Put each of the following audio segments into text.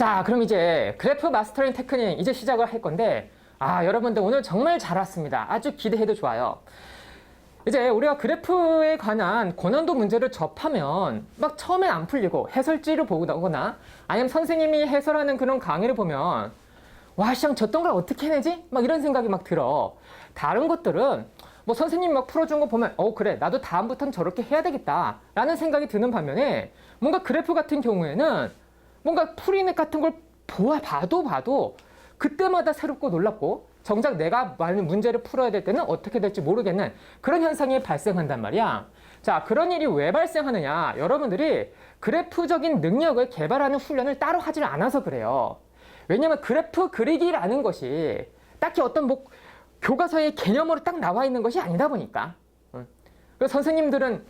자, 그럼 이제 그래프 마스터링 테크닉 이제 시작을 할 건데, 아, 여러분들 오늘 정말 잘 왔습니다. 아주 기대해도 좋아요. 이제 우리가 그래프에 관한 고난도 문제를 접하면 막 처음엔 안 풀리고 해설지를 보거나 아니면 선생님이 해설하는 그런 강의를 보면 와, 시장 저떤 걸 어떻게 해내지? 막 이런 생각이 막 들어. 다른 것들은 뭐 선생님 막 풀어준 거 보면 어, 그래. 나도 다음부터는 저렇게 해야 되겠다. 라는 생각이 드는 반면에 뭔가 그래프 같은 경우에는 뭔가 풀이넷 같은 걸 보아, 봐도 봐도 그때마다 새롭고 놀랍고 정작 내가 많은 문제를 풀어야 될 때는 어떻게 될지 모르겠는 그런 현상이 발생한단 말이야. 자, 그런 일이 왜 발생하느냐? 여러분들이 그래프적인 능력을 개발하는 훈련을 따로 하지를 않아서 그래요. 왜냐면 그래프 그리기라는 것이 딱히 어떤 뭐 교과서의 개념으로 딱 나와 있는 것이 아니다 보니까. 응. 그래서 선생님들은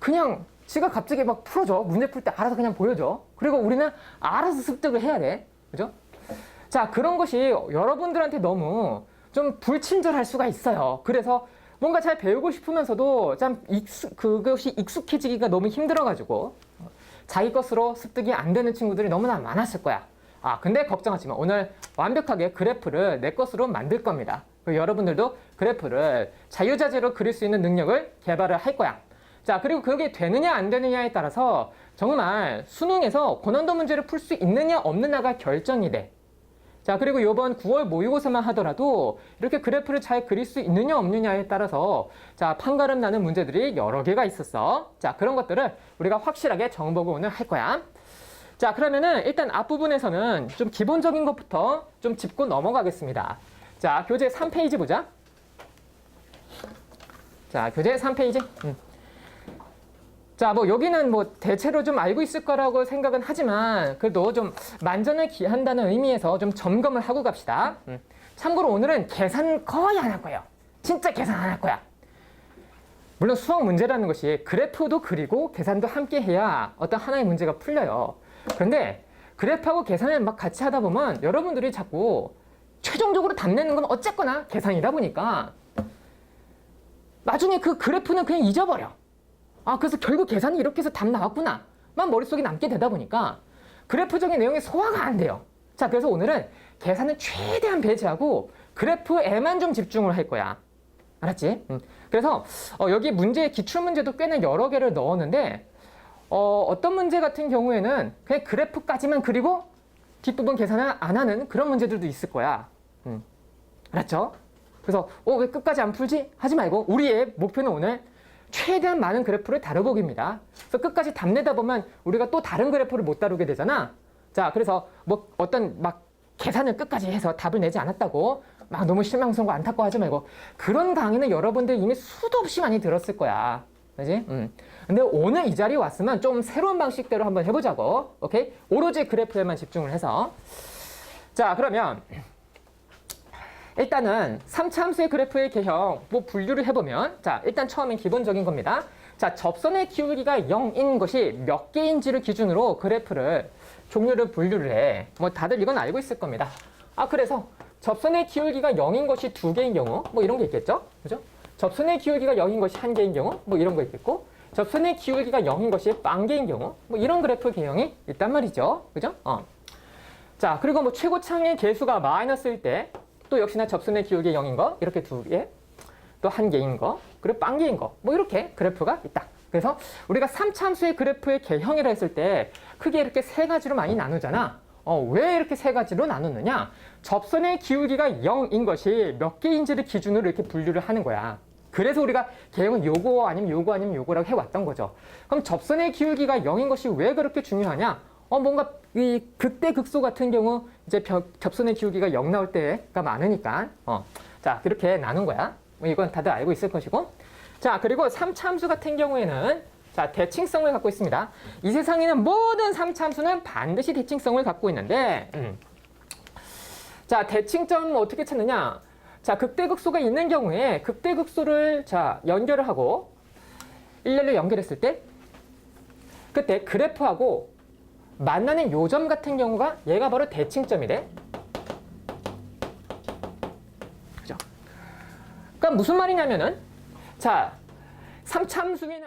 그냥 지가 갑자기 막 풀어줘. 문제 풀 때 알아서 그냥 보여줘. 그리고 우리는 알아서 습득을 해야 돼. 그죠? 자, 그런 것이 여러분들한테 너무 좀 불친절할 수가 있어요. 그래서 뭔가 잘 배우고 싶으면서도 참 익숙, 그것이 익숙해지기가 너무 힘들어가지고 자기 것으로 습득이 안 되는 친구들이 너무나 많았을 거야. 아, 근데 걱정하지 마. 오늘 완벽하게 그래프를 내 것으로 만들 겁니다. 여러분들도 그래프를 자유자재로 그릴 수 있는 능력을 개발을 할 거야. 자, 그리고 그게 되느냐 안 되느냐에 따라서 정말 수능에서 고난도 문제를 풀 수 있느냐 없느냐가 결정이 돼. 자, 그리고 이번 9월 모의고사만 하더라도 이렇게 그래프를 잘 그릴 수 있느냐 없느냐에 따라서 자, 판가름 나는 문제들이 여러 개가 있었어. 자, 그런 것들을 우리가 확실하게 정보고 오늘 할 거야. 자, 그러면은 일단 앞부분에서는 좀 기본적인 것부터 좀 짚고 넘어가겠습니다. 자, 교재 3페이지 보자. 자, 교재 3페이지. 음. 자, 뭐 여기는 뭐 대체로 좀 알고 있을 거라고 생각은 하지만 그래도 좀 만전을 기한다는 의미에서 좀 점검을 하고 갑시다. 음. 참고로 오늘은 계산 거의 안 할 거예요. 진짜 계산 안 할 거야. 물론 수학 문제라는 것이 그래프도 그리고 계산도 함께 해야 어떤 하나의 문제가 풀려요. 그런데 그래프하고 계산을 막 같이 하다 보면 여러분들이 자꾸 최종적으로 답 내는 건 어쨌거나 계산이다 보니까 나중에 그 그래프는 그냥 잊어버려. 아, 그래서 결국 계산이 이렇게 해서 답 나왔구나. 만 머릿속에 남게 되다 보니까 그래프적인 내용이 소화가 안 돼요. 자, 그래서 오늘은 계산을 최대한 배제하고 그래프에만 좀 집중을 할 거야. 알았지? 음. 그래서 어, 여기 문제 기출 문제도 꽤나 여러 개를 넣었는데 어, 어떤 문제 같은 경우에는 그냥 그래프까지만 그리고 뒷부분 계산을 안 하는 그런 문제들도 있을 거야. 음. 알았죠? 그래서 어, 왜 끝까지 안 풀지? 하지 말고 우리의 목표는 오늘 최대한 많은 그래프를 다뤄보기입니다. 그래서 끝까지 답내다 보면 우리가 또 다른 그래프를 못 다루게 되잖아. 자, 그래서 뭐 어떤 막 계산을 끝까지 해서 답을 내지 않았다고 막 너무 실망스럽고 안타까워 하지 말고 그런 강의는 여러분들 이미 수도 없이 많이 들었을 거야. 그지? 음. 근데 오늘 이 자리에 왔으면 좀 새로운 방식대로 한번 해보자고. 오케이? 오로지 그래프에만 집중을 해서. 자, 그러면 일단은 3차 함수의 그래프의 개형 뭐 분류를 해보면 자 일단 처음엔 기본적인 겁니다. 자 접선의 기울기가 0인 것이 몇 개인지를 기준으로 그래프를 종류를 분류를 해. 뭐 다들 이건 알고 있을 겁니다. 아 그래서 접선의 기울기가 0인 것이 두 개인 경우 뭐 이런 게 있겠죠? 그죠? 접선의 기울기가 0인 것이 한 개인 경우 뭐 이런 거 있겠고 접선의 기울기가 0인 것이 빵 개인 경우 뭐 이런 그래프 개형이 있단 말이죠. 그죠? 어. 자 그리고 뭐 최고창의 개수가 마이너스일 때 또 역시나 접선의 기울기 0인 거 이렇게 두 개, 또 한 개인 거, 그리고 빵 개인 거, 뭐 이렇게 그래프가 있다. 그래서 우리가 3참수의 그래프의 개형이라 했을 때 크게 이렇게 세 가지로 많이 나누잖아. 어, 왜 이렇게 세 가지로 나누느냐? 접선의 기울기가 0인 것이 몇 개인지를 기준으로 이렇게 분류를 하는 거야. 그래서 우리가 개형은 요거 아니면 요거 아니면 요거라고 해왔던 거죠. 그럼 접선의 기울기가 0인 것이 왜 그렇게 중요하냐? 어, 뭔가 이 극대 극소 같은 경우 이제 벽, 접선의 기울기가 0 나올 때가 많으니까 어, 자 그렇게 나눈 거야. 뭐 이건 다들 알고 있을 것이고. 자 그리고 3참수 같은 경우에는 자 대칭성을 갖고 있습니다. 이 세상에는 모든 3참수는 반드시 대칭성을 갖고 있는데 음. 자 대칭점 어떻게 찾느냐? 자 극대극소가 있는 경우에 극대극소를 자 연결을 하고 일렬로 연결했을 때 그때 그래프하고 만나는 요점 같은 경우가 얘가 바로 대칭점이 래. 그죠? 그러니까 무슨 말이냐면은 자, 삼참수에는